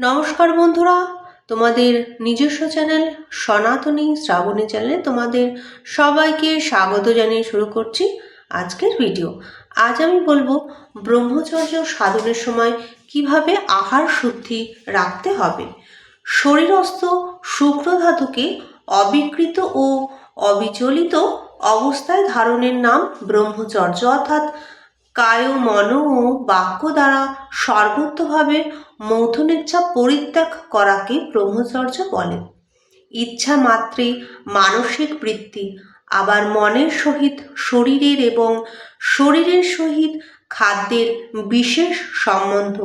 নমস্কার বন্ধুরা, তোমাদের নিজস্ব চ্যানেল সনাতনী শ্রাবণী চ্যানেলে তোমাদের সবাইকে স্বাগত জানিয়ে শুরু করছি আজকের ভিডিও। আজ আমি বলব ব্রহ্মচর্য সাধনের সময় কীভাবে আহার শুদ্ধি রাখতে হবে। শরীরস্থ শুক্র ধাতুকে অবিকৃত ও অবিচলিত অবস্থায় ধারণের নাম ব্রহ্মচর্য, অর্থাৎ কায় মন ও বাক্য দ্বারা সর্বত্রভাবে মৌথুনেচ্ছা পরিত্যাগ করাকে ব্রহ্মচর্য বলে। ইচ্ছা মাত্রে মানসিক বৃত্তি, আবার মনের সহিত শরীরের এবং শরীরের সহিত খাদ্যের বিশেষ সম্বন্ধ।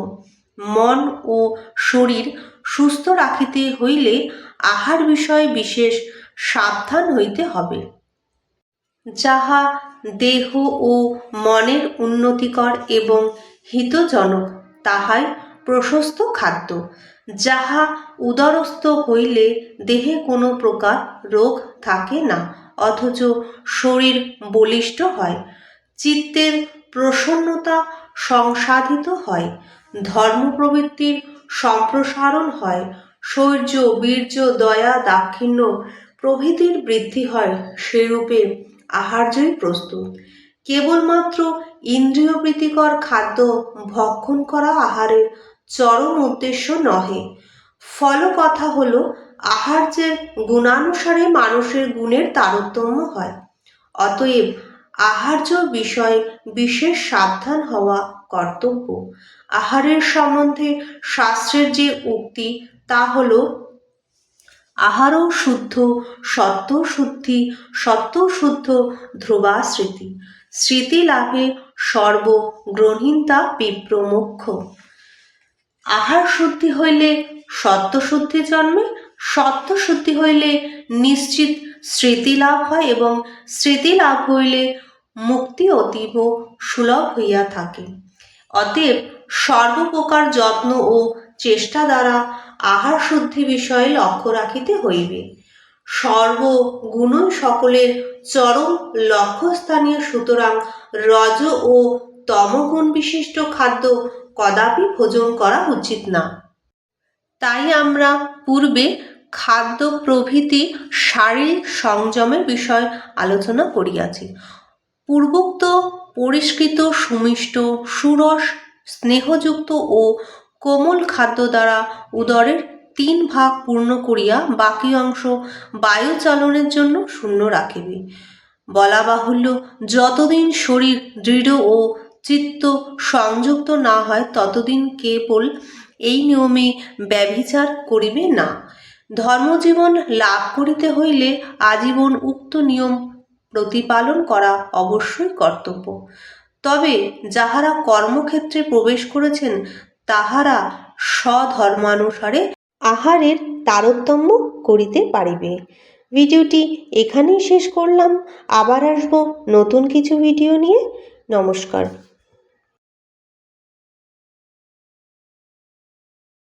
মন ও শরীর সুস্থ রাখিতে হইলে আহার বিষয়ে বিশেষ সাবধান হইতে হবে। যাহা দেহ ও মনের উন্নতিকর এবং হিতজনক, তাহাই প্রশস্ত খাদ্য। যাহা উদরস্থ হইলে দেহে কোনো প্রকার রোগ থাকে না, অথচ শরীর বলিষ্ঠ হয়। চিত্তের প্রসন্নতা সংসাধিত হয়। ধর্ম প্রবৃত্তির সম্প্রসারণ হয়। শৌর্য বীর্য, দয়া, দাক্ষিণ্য প্রভৃতির বৃদ্ধি হয়। সেরূপে আহার্যই প্রস্তুত। কেবলমাত্র ইন্দ্রিয় প্রীতিকর খাদ্য ভক্ষণ করা আহারের চরম উদ্দেশ্য নহে। ফল কথা হলো, আহার্যের গুণানুসারে মানুষের গুণের তারতম্য হয়। অতএব আহার্য বিষয়ে বিশেষ সাবধান হওয়া কর্তব্য। আহারের সম্বন্ধে শাস্ত্রের যে উক্তি, তা হলো আহারও শুদ্ধ সত্য শুদ্ধি সত্য শুদ্ধ ধ্রুবা স্মৃতি। স্মৃতি লাভে সর্বগ্রহীতা বিপ্রমুখ আহার শুদ্ধি হইলে সত্য শুদ্ধি জন্মে সত্য শুদ্ধি হইলে নিশ্চিত স্মৃতি লাভ হয় এবং স্মৃতি লাভ হইলে মুক্তি অতীব সুলভ হইয়া থাকে। অতএব সর্বপ্রকার যত্ন ও চেষ্টা দ্বারা আহার শুদ্ধি বিষয়ে লক্ষ্য রাখিতে হইবে। সর্বগুণ সকলের চরম লক্ষ্যস্থানীয় সুতরাং রজ ও তমগুণ বিশিষ্ট খাদ্য কদাপি ভোজন করা উচিত না। তাই আমরা পূর্বে খাদ্য প্রভৃতি শারীরিক সংযমের বিষয় আলোচনা করিয়াছি। পূর্বোক্ত পরিষ্কৃত, সুমিষ্ট, সুরস, স্নেহযুক্ত ও কোমল খাদ্য দ্বারা উদরের তিন ভাগ পূর্ণ করিয়া বাকি অংশ বায়ু চালনের জন্য শূন্য রাখিবে। বলা বাহুল্য, যতদিন শরীর দৃঢ় ও চিত্ত সংযুক্ত না হয়, ততদিন কেবল এই নিয়মে ব্যভিচার করিবে না। ধর্মজীবন লাভ করিতে হইলে আজীবন উক্ত নিয়ম প্রতিপালন করা অবশ্যই কর্তব্য। তবে যাহারা কর্মক্ষেত্রে প্রবেশ করেছেন তাহারা স্বধর্মানুসারে আহারের তারতম্য করিতে পারিবে। ভিডিওটি এখানেই শেষ করলাম। আবার আসব নতুন কিছু ভিডিও নিয়ে। নমস্কার।